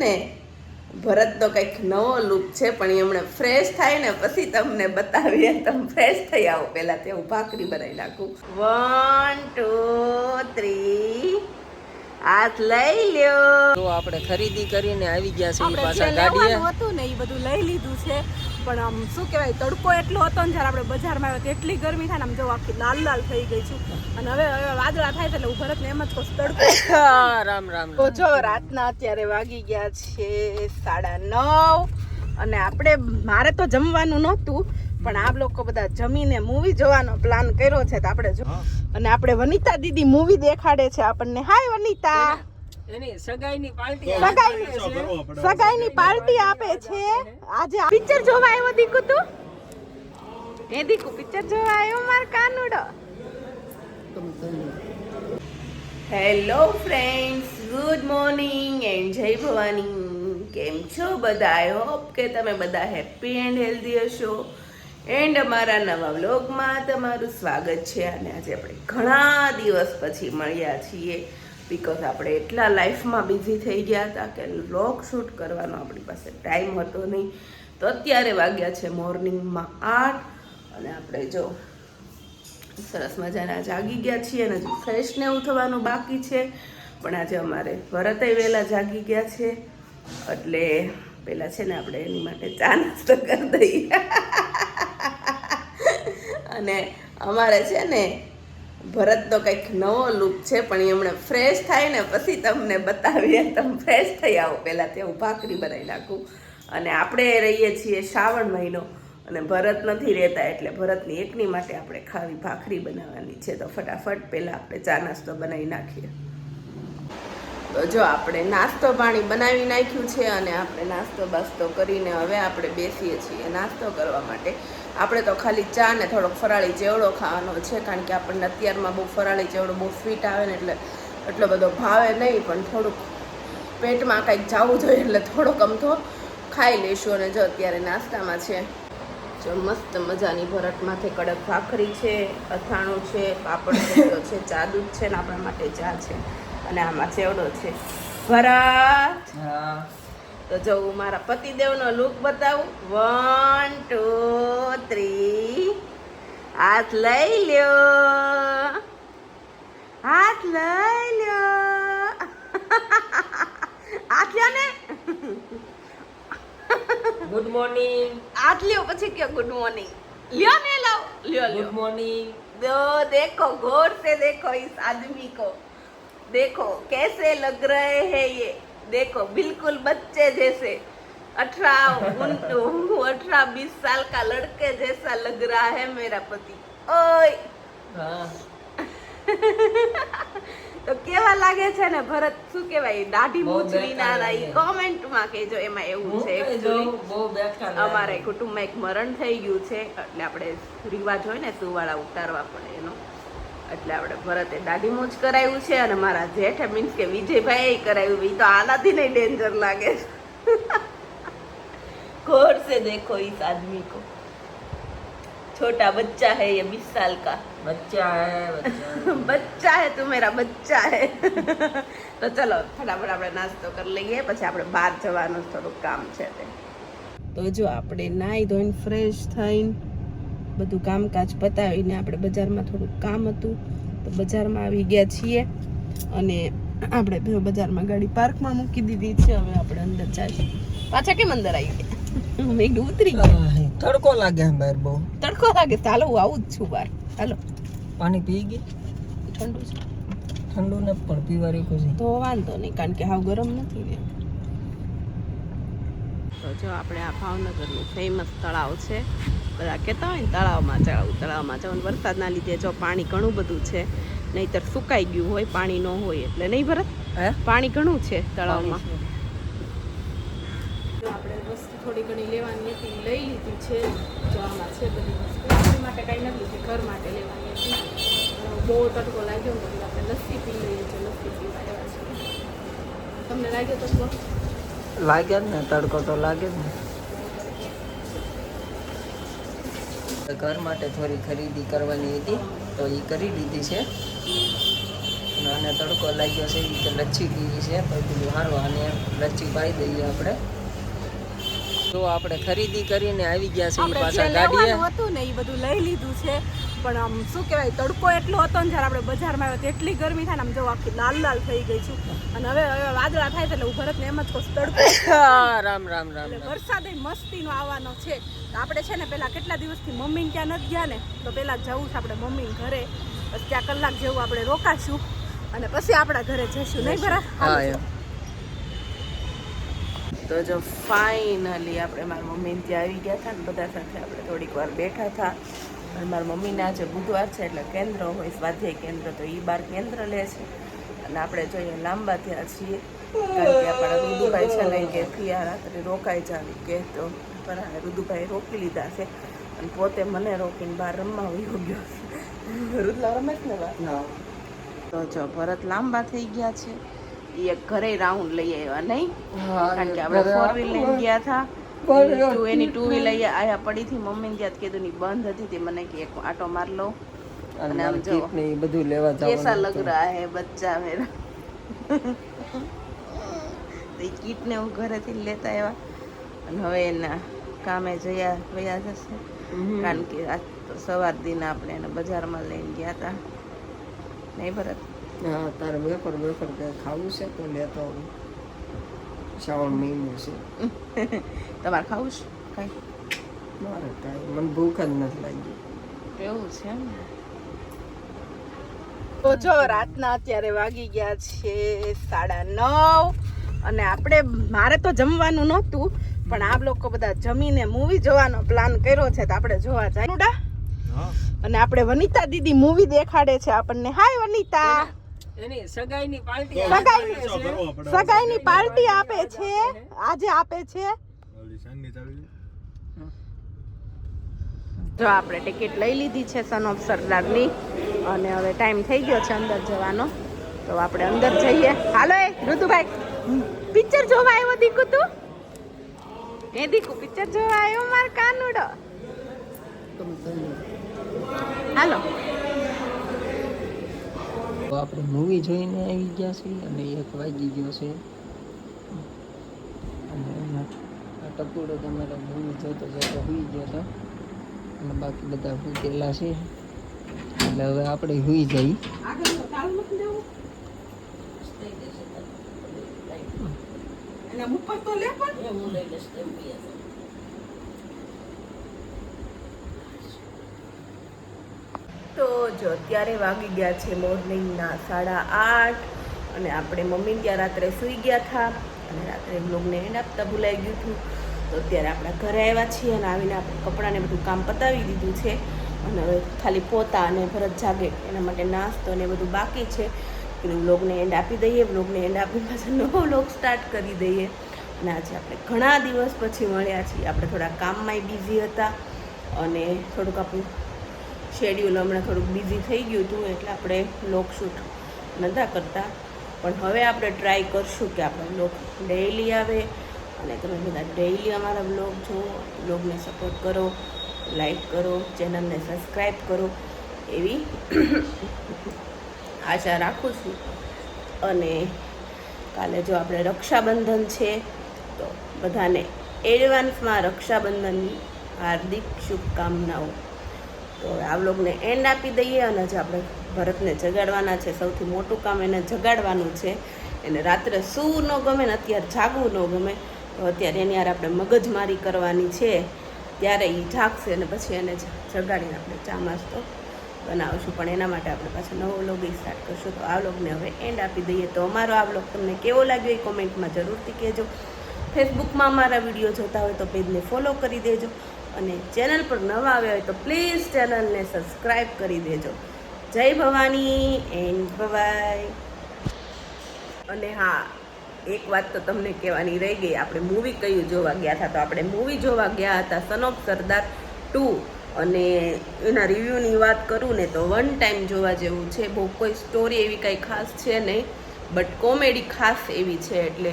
ને ભરતનો કંઈક નવો લુક છે, પણ એમણે ફ્રેશ થાય ને પછી તમને બતાવીએ તમે ફ્રેશ થઈ આવો. પહેલાં તે હું ભાખરી બનાવી નાખું. વન ટુ થ્રી હાથ લઈ લ્યો. તો આપણે ખરીદી કરીને આવી ગયા છે પાછા ગાડીએ. હતું ને એ બધું લઈ લીધું છે. પણ આમ શું કહેવાય તડકો એટલો હતો ને જ્યારે આપણે બજારમાં આવ્યો એટલી ગરમી થાય ને આમ જો આખી લાલ લાલ થઈ ગઈ છું. અને હવે હવે વાદળા થાય છે એટલે હું ભરતને એમ જ કહું તડકો રામ રામ તો જો રાતના અત્યારે વાગી ગયા છે સાડા નવ. અને આપણે મારે તો જમવાનું નહોતું પણ આ લોકો બધા જમીને મૂવી જોવાનો પ્લાન કર્યો છે તો આપણે જો અને આપણે વનિતા દીદી મૂવી દેખાડે છે આપણને. હાય વનિતા. પાર્ટી સગાઈની પાર્ટી આપે છે. આજે પિક્ચર જોવા આવ્યો દીકુ તું? એ દીકુ પિક્ચર જોવા આવ્યો માર કાનુડો? Hello friends good morning and જય ભવાની. કેમ છો બધા? આઈ હોપ કે તમે બધા હેપી એન્ડ હેલ્ધી હશો. એન્ડ અમારા નવા વ્લોગમાં તમારું સ્વાગત છે અને આજે આપણે ઘણા દિવસ પછી મળ્યા છીએ બિકોઝ આપણે એટલા લાઈફમાં બિઝી થઈ ગયા હતા કે વ્લોગ શૂટ કરવાનો આપણી પાસે ટાઈમ હતો નહીં. તો અત્યારે વાગ્યા છે મોર્નિંગમાં આઠ અને આપણે જો સરસ મજાના જાગી ગયા છીએ અને હજુ ફ્રેશ ને એવું થવાનું બાકી છે. પણ આજે અમારે ભરતય વહેલા જાગી ગયા છે. એટલે પહેલાં છે ને આપણે એની માટે ચા નાસ્તો કરી દઈએ. અને અમારે છે ને ભરતનો કંઈક નવો લુક છે, પણ એ હમણાં ફ્રેશ થાય ને પછી તમને બતાવીએ. તમે ફ્રેશ થઈ આવો. પહેલાં તે હું ભાખરી બનાવી નાખું. અને આપણે રહીએ છીએ શ્રાવણ મહિનો અને ભરત નથી રહેતા એટલે ભરતની એકની માટે આપણે ખાવી ભાખરી બનાવવાની છે. તો ફટાફટ પહેલાં આપણે ચા નાસ્તો બનાવી નાખીએ. તો જો આપણે નાસ્તો પાણી બનાવી નાખ્યું છે અને આપણે નાસ્તો બાસ્તો કરીને હવે આપણે બેસીએ છીએ નાસ્તો કરવા માટે. આપણે તો ખાલી ચા ને થોડોક ફરાળી ચેવડો ખાવાનો છે, કારણ કે આપણને અત્યારમાં બહુ ફરાળી ચેવડો બહુ ફિટ આવે ને એટલે એટલો બધો ભાવે નહીં, પણ થોડુંક પેટમાં કંઈક જવું જોઈએ એટલે થોડોક અમથો ખાઈ લઈશું અને જો અત્યારે નાસ્તામાં છે. જો મસ્ત મજાની ભરત માથે કડક ભાખરી છે, અથાણું છે, પાપડ છે ચા દૂધ છે ને આપણા માટે ચા છે અને આમાં ચેવડો છે. ભરત! તો જો હું મારા પતિદેવનો લુક બતાવું વન ટુ થ્રી હાથ લઈ લ્યો હાથ લઈ લ્યો હાથ લ્યો ને ગુડ મોર્નિંગ હાથ લ્યો પછી કયો ગુડ મોર્નિંગ લ્યો ને લાવ લ્યો ગુડ લ્યો મોર્નિંગ दो देखो गौर से देखो इस आदमी को देखो कैसे लग रहे हैं ये देखो बिल्कुल बच्चे जैसे अठारह अठारह बीस साल का लड़के जैसा लग रहा है मेरा पति ओय હા તો કેવા લાગે છે ને ભરત શું કહેવાય દાઢી બહુ મૂછ બેકાર વિનાના લાગે. કોમેન્ટમાં કહેજો એમાં એવું હું છે કઈ actually. જોઉં, બહુ બેકાર લાગે. અમારે કુટુંબમાં એક મરણ થઈ ગયું છે એટલે આપણે રિવાજ હોય ને સુવાળા ઉતારવા પડે એનો એટલે આપણે ભરતે દાઢી મૂજ કરાવ્યું છે અને મારા જેઠ મીન્સ કે વિજયભાઈએ કરાવ્યું એ તો આનાથી નહીં ડેન્જર લાગે. ઘોર સે દેખો ઈસ આદમી કો. છોટા બચ્ચા है ये बीस साल का बच्चा है बच्चा है तू मेरा बच्चा है તો ચલો ફટાફટ આપણે નાસ્તો કરી લઈએ પછી આપણે બહાર જવાનું થોડુંક કામ છે તે. તો જો આપણે નાહી ધોઈને ફ્રેશ થઈને બધું કામકાજ પતાવીને આપણે બજારમાં થોડુંક કામ હતું તો બજારમાં આવી ગયા છીએ અને આપણે બજારમાં ગાડી પાર્કમાં મૂકી દીધી છે. હવે આપણે અંદર જઈએ પાછા કેમ અંદર આવી ગયા? મેં ઉતરી ગયા. તડકો લાગે બહાર બહુ. તડકો લાગે ચાલો હું આવું જ છું બહાર. ચાલો. પાણી પી ગઈ ઠંડુ છે. ઠંડુ ને પણ ખુશી તો વાંધો નહીં કારણ કે હાવ ગરમ નથી ને. તો જો આપણે આ ભાવનગરનું ફેમસ તળાવ છે. બધા કહેતા હોય ને તળાવમાં ચડાવું તળાવમાં જવું. વરસાદના લીધે જો પાણી ઘણું બધું છે નહીતર સુકાઈ ગયું હોય પાણી ન હોય એટલે. નહીં ભરત? પાણી ઘણું છે તળાવમાં. જો આપણે વસ્તુ થોડી ઘણી લેવાની હતી લઈ લીધી છે. જો આમાં છે બધી વસ્તુ. માટે કાંઈ નથી ઘર માટે લેવાની હતી. બહુ તડકો લાગ્યો ને આપણે લસ્સી પી લઈએ છીએ લસ્સી પીવા લેવા છીએ. તમને લાગ્યો તડકો? લાગે જ ને તડકો તો લાગે જ ને ઘર માટે થોડી ખરીદી કરવાની હતી તો એ કરી લીધી છે. અને તડકો લાગ્યો છે એ કે લચ્છી પીવી છે તો કીધું સારું આને લચ્છી પાઈ દઈએ આપણે. તો આપણે ખરીદી કરીને આવી ગયા છે પાછા ગાડીએ. હતું ને એ બધું લઈ લીધું છે. પણ આમ શું કહેવાય તડકો એટલો હતો ને જ્યારે આપણે બજારમાં આવ્યો એટલી ગરમી થાય ને આમ જો આખી લાલ લાલ થઈ ગઈ છું. અને હવે હવે વાદળા થાય એટલે હું ભરતને એમ જ કહું તડકો રામ રામ રામ વરસાદ મસ્તીનો આવવાનો છે. આપણે છે ને પેલા કેટલા દિવસથી મમ્મીને ત્યાં નથી ગયા ને તો પેલા જવું છે આપણે મમ્મીને ઘરે. બસ ત્યાં કલાક જેવું આપણે રોકાશું અને પછી આપણા ઘરે જઈશું. નહીં ભરા? હા તો જો ફાઇનલી આપણે મારા મમ્મીને ત્યાં આવી ગયા હતા ને બધા સાથે આપણે થોડીક વાર બેઠા હતા. અને મારા મમ્મીને આજે બુધવાર છે એટલે કેન્દ્ર હોય સ્વાધ્યાય કેન્દ્ર તો એ બાર કેન્દ્ર લે છે. અને આપણે જોઈએ લાંબા થયા છીએ કારણ કે આપણા રુદુભાઈ છે ને કે ફિયા રાત્રે રોકાઈ જાવી કે તો પરાણે રુદુભાઈ રોકી લીધા છે. અને પોતે મને રોકીને બહાર રમવા વયો ગયો રુદલા રમે જ ને તો જો ભરત લાંબા થઈ ગયા છે. એ એક ઘરે રાઉન્ડ લઈ આવ્યા નહીં? કારણ કે આપણે ફોર વ્હીલ લઈને ગયા હતા. ટુ એની ટુ વ્હીલ લઈ આયા પડી થી મમ્મીને ત્યાં કીધું ની બંધ હતી તે મને કે એક આટો માર લો અને આમ જો. ને એ બધું લેવા કેસા લગ રહા હે બચ્ચા મેરા. તો એ કીટ ને હું ઘરેથી લેતા આવ્યા અને હવે એના કામે જયા વયા જશે. કારણ કે આજ સવાર દિન આપણે એને બજારમાં લઈને ગયા હતા નહીં ભરત? હા તારે વેફર વેફર કે ખાવું છે તો લેતો આવું. શ્રાવણ મહિનો છે તમારે ખાવું છે કઈ મારે કાંઈ મને ભૂખ જ નથી લાગી એવું છે એમ ને તો જો રાતના અત્યારે વાગી ગયા છે સાડા નવ અને આપણે મારે તો જમવાનું નહોતું પણ આ લોકો બધા જમીને મૂવી જોવાનો પ્લાન કર્યો છે તો આપણે જોવા જાય? અને આપણે વનિતા દીદી મૂવી દેખાડે છે આપણને. હાય વનિતા. સગાઈની પાર્ટી સગાઈ સગાઈની પાર્ટી આપે છે આજે આપે છે. જો આપણે ટિકિટ લઈ લીધી છે સન ઓફ સરદારની અને હવે ટાઈમ થઈ ગયો છે અંદર જવાનો. તો આપણે અંદર જઈએ. હાલો એ ઋતુભાઈ. પિક્ચર જોવા આવ્યો દીકુ તું? એ દીકુ પિક્ચર જોવા આવ્યો માર કાનુડો? હાલો. તો આપણે મૂવી જોઈને આવી ગયા છીએ અને એક વાગી ગયો છે. અને આ ટપુડો તમારો મૂવી જોતો જોતો હુઈ ગયો હતો અને બાકી બધા ભૂકેલા છે. એટલે હવે આપણે હુઈ જઈ આગળ તો તાળું નથી દેવું એના ઉપર તો જો અત્યારે વાગી ગયા છે મોર્નિંગના સાડા આઠ અને આપણે મમ્મી ત્યાં રાત્રે સૂઈ ગયા હતા અને રાત્રે બ્લોગને એન્ડ આપતા ભૂલાઈ ગયું હતું. તો અત્યારે આપણા ઘરે આવ્યા છીએ અને આવીને આપણે કપડાને બધું કામ પતાવી દીધું છે. અને હવે ખાલી પોતા અને ભરત જાગે એના માટે નાસ્તો ને બધું બાકી છે. એટલે બ્લોગને એન્ડ આપી દઈએ બ્લોગને એન્ડ આપી પાછો નવો બ્લોગ સ્ટાર્ટ કરી દઈએ. અને આજે આપણે ઘણા દિવસ પછી મળ્યા છીએ. આપણે થોડા કામમાંય બિઝી હતા અને થોડુંક આપણું શેડ્યુલ હમણાં થોડુંક બિઝી થઈ ગયું હતું એટલે આપણે લોક શૂટ નહોતા કરતા. પણ હવે આપણે ટ્રાય કરશું કે આપણે બ્લોગ ડેઈલી આવે અને તમે બધા ડેઈલી અમારા બ્લોગ જુઓ બ્લોગને સપોર્ટ કરો લાઈક કરો ચેનલને સબસ્ક્રાઈબ કરો એવી આશા રાખું છું. અને કાલે જો આપણે રક્ષાબંધન છે, તો બધાને એડવાન્સમાં રક્ષાબંધનની હાર્દિક શુભકામનાઓ. તો આ વ્લોગને એન્ડ આપી દઈએ અને જે આપણે ભરતને જગાડવાના છે. સૌથી મોટું કામ એને જગાડવાનું છે. એને રાત્રે સૂવું ન ગમે ને અત્યારે જાગવું ન ગમે. તો અત્યારે એની યાર આપણે મગજમારી કરવાની છે. ત્યારે એ જાગશે અને પછી એને જગાડીને આપણે ચા નાસ્તો બનાવશું. પણ એના માટે આપણે પાછો નવો વ્લોગ સ્ટાર્ટ કરશું. તો આ વ્લોગને હવે એન્ડ આપી દઈએ. તો અમારો આ વ્લોગ તમને કેવો લાગ્યો એ કોમેન્ટમાં જરૂરથી કહેજો. ફેસબુકમાં અમારા વીડિયો જોતા હોય તો પેજને ફોલો કરી દેજો. અને ચેનલ પર નવા આવ્યા હોય તો પ્લીઝ ચેનલને સબસ્ક્રાઈબ કરી દેજો. જય ભવાની એન્ડ ભવાય અને હા, એક વાત તો તમને કહેવાની રહી ગઈ, આપણે મૂવી કયું જોવા ગયા હતા? તો આપણે મૂવી જોવા ગયા હતા સન ઓફ સરદાર ટુ અને એના રિવ્યૂની વાત કરું ને તો વન ટાઈમ જોવા જેવું છે. બહુ કોઈ સ્ટોરી એવી કાંઈ ખાસ છે નહીં બટ કોમેડી ખાસ એવી છે, એટલે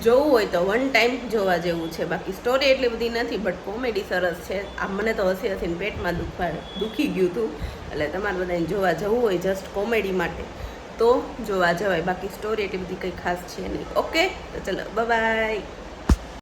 જોવું હોય તો વન ટાઈમ જોવા જેવું છે. બાકી સ્ટોરી એટલી બધી નથી બટ કોમેડી સરસ છે. આ મને તો હસી હસીને પેટમાં દુખવા દુખી ગયું હતું એટલે તમારે બધાને જોવા જવું હોય જસ્ટ કોમેડી માટે, તો જોવા જવાય. બાકી સ્ટોરી એટલી બધી કંઈ ખાસ છે નહીં. ઓકે તો ચલો બાય